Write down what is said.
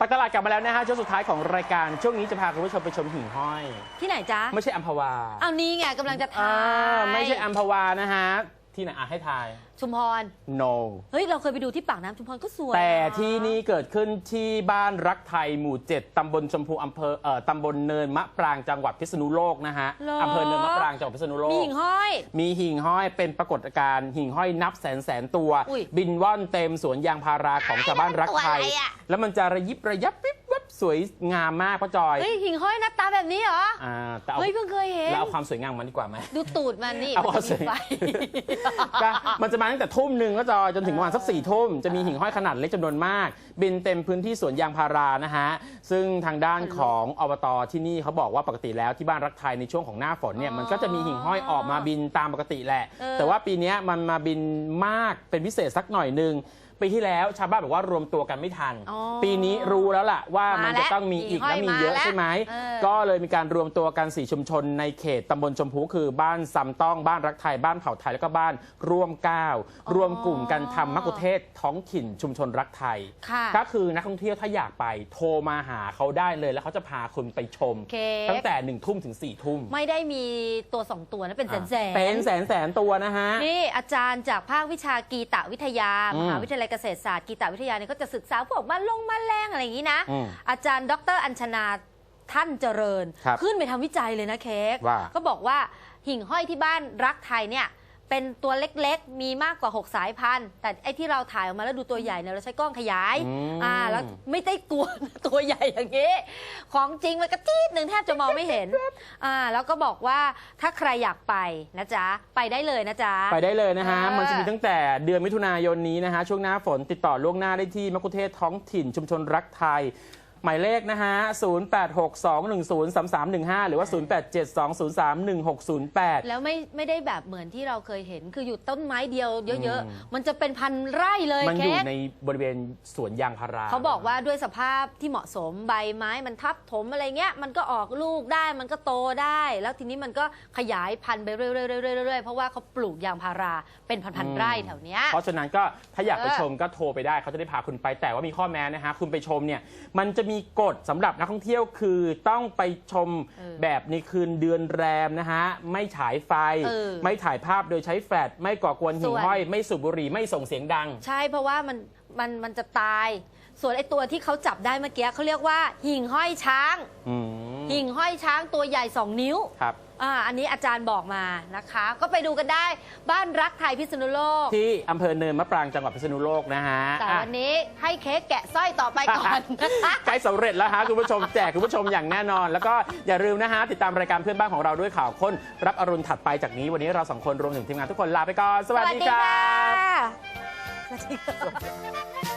ปักตลาดกลับมาแล้วนะฮะช่วงสุดท้ายของรายการช่วงนี้จะพาคุณผู้ชมไปชมหิ่งห้อย ที่ไหนจ๊ะ ไม่ใช่อัมพวา เอานี่ไงกำลังจะอ่าทายไม่ใช่อัมพวานะฮะ ที่ไหนอะให้ทาย ชุมพร no เฮ้ย เราเคยไปดูที่ปากน้ำชุมพรก็สวยแต่ะที่นี่เกิดขึ้นที่บ้านรักไทยหมู่ 7 ตำบลชมพูอำเภอเอ่อตำบลเนินมะปรางจังหวัดพิษณุโลกนะฮะหรออำเภอเนินมะปรางจังหวัดพิษณุโลมีกหิ่งห้อย มีหิ่งห้อยเป็นปรากฏการณ์หิ่งห้อยนับแสนแสนตัว อุ้ยบินว่อนเต็มสวนยางพาราของชาวบ้านรักไทย ตัวอะไรอะ แล้วมันจะระยิบระยับวิบวับ สวยงามมากพ่อจอยเฮ้ยหิ่งห้อยหน้าตาแบบนี้เหรออ่าแต่เอาเฮ้ยเพิ่งเคยเห็นแล้วเอาความสวยงามมันดีกว่าไหม ดูตูดมันนี่เอามันเอาจะสิมีไฟ ก็มันจะมาตั้งแต่ทุ่มหนึ่งก็จอยจนถึงประมาณสักสี่ทุ่มจะมีหิ่งห้อยขนาดเล็กจำนวนมาก บินเต็มพื้นที่สวนยางพารานะฮะ ซึ่งทางด้านของอบตที่นี่เขาบอกว่าปกติแล้วที่บ้านรักไทยในช่วงของหน้าฝนเนี่ยอ๋อมันก็จะมีหิ่งห้อยออกมาบินตามปกติแหละ เออ แต่ว่าปีเนี้ยมันมาบินมากเป็นพิเศษสักหน่อยหนึ่ง ปีที่แล้วชาวบ้านบอกว่ารวมตัวกันไม่ทัน อ๋อปีนี้รู้แล้วล่ะว่ามันมาแล้วจะต้องมีอีกหิ่งห้และอยมีเยอะมาแล้วใช่ไหมเออ ก็เลยมีการรวมตัวกันสี่ชุมชนในเขตตำบลชมพูคือบ้านซำต้องบ้านรักไทยบ้านเผ่าไทยแล้วก็บ้านร่วมเก้ารวมกลุ่มกันทำมักคุเทศก์ท้องถิ่นชุมชนรักไทย ค่ะ ก็คือนักท่องเที่ยวถ้าอยากไปโทรมาหาเขาได้เลยแล้วเขาจะพาคุณไปชมเค้กตั้งแต่หนึ่งทุ่มถึงสี่ทุ่มไม่ได้มีตัวสองตัวนะเป็นแสนแสนเป็นแสนแสนตัวนะฮะ นี่อาจารย์จากภาควิชากีตวิทยา อืมมหาวิทยาลัยเกษตรศาสตร์กีตวิทยาเนี่ยเขาจะศึกษาพวกมันลงแมลงอะไรอย่างนี้นะอืมอาจารย์ดรอัญชนาท่านเจริญครับขึ้นไปทำวิจัยเลยนะเค้กว่าก็บอกว่าหิ่งห้อยที่บ้านรักไทยเนี่ย เป็นตัวเล็กๆ มีมากกว่า 6 สายพันธุ์ แต่ไอ้ที่เราถ่ายออกมาแล้วดูตัวใหญ่เนี่ยเราใช้กล้องขยายอืม อ่าแล้วไม่ได้ตัว ตัวใหญ่อย่างนี้ ของจริงมันก็จี๊ดหนึ่งแทบจะมองไม่เห็นอ่าแล้วก็บอกว่าถ้าใครอยากไปนะจ๊ะ ไปได้เลยนะจ๊ะ ไปได้เลยนะฮะ เออ มันจะมีตั้งแต่เดือนมิถุนายนนี้นะฮะ ช่วงหน้าฝนติดต่อล่วงหน้าได้ที่มะคุเทศท้องถิ่นชุมชนรักไทย หมายเลขนะฮะ 0862103315 หรือว่า 0872031608 แล้วไม่ไม่ได้แบบเหมือนที่เราเคยเห็น คืออยู่ต้นไม้เดียวเยอะอืมๆมันจะเป็นพันไร่เลยมันอยู่เค้กในบริเวณสวนยางพารา เขาบอกว่าด้วยสภาพที่เหมาะสมใบไม้มันทับถมอะไรเงี้ย มันก็ออกลูกได้มันก็โตได้ แล้วทีนี้มันก็ขยายพันธุ์ไปเรื่อยๆเรื่อยๆเพราะว่าเขาปลูกยางพาราเป็นพันๆไร่แถวเนี้ยเพราะฉะนั้นก็ถ้าอยากไปเออชมก็โทรไปได้เขาจะได้พาคุณไปแต่ว่ามีข้อแม้นะฮะคุณไปชมเนี่ยมันจะมีกฎสำหรับนักท่องเที่ยวคือต้องไปชมเออแบบในคืนเดือนแรมนะฮะ ไม่ฉายไฟ เออไม่ถ่ายภาพโดยใช้แฟลชไม่ก่อกวนหิ่ส่งวน ห้อย ไม่สูบบุหรี่ไม่ส่งเสียงดัง ใช่เพราะว่ามัน มันมันจะตาย ส่วนไอ้ตัวที่เขาจับได้เมื่อกี้เขาเรียกว่าหิ่งห้อยช้าง อืมหิ่งห้อยช้างตัวใหญ่ 2 นิ้ว ครับ อ่า อันนี้อาจารย์บอกมานะคะ ก็ไปดูกันได้บ้านรักไทยพิษณุโลก ที่อำเภอเนินมะปรางจังหวัดพิษณุโลกนะฮะแต่อะวันนี้ให้เค้กแกะสร้อยต่อไปก่อนนะคะ ใกล้สำเร็จแล้วฮะคุณผู้ชมแจกคุณผู้ชมอย่างแน่นอน แล้วก็อย่าลืมนะฮะติดตามรายการเพื่อนบ้านของเราด้วยข่าวค้นรับอรุณถัดไปจากนี้วันนี้เราสองคนรวมถึงทีมงานทุกคนลาไปก่อนสวัสดีครับส วัสดีค่ะ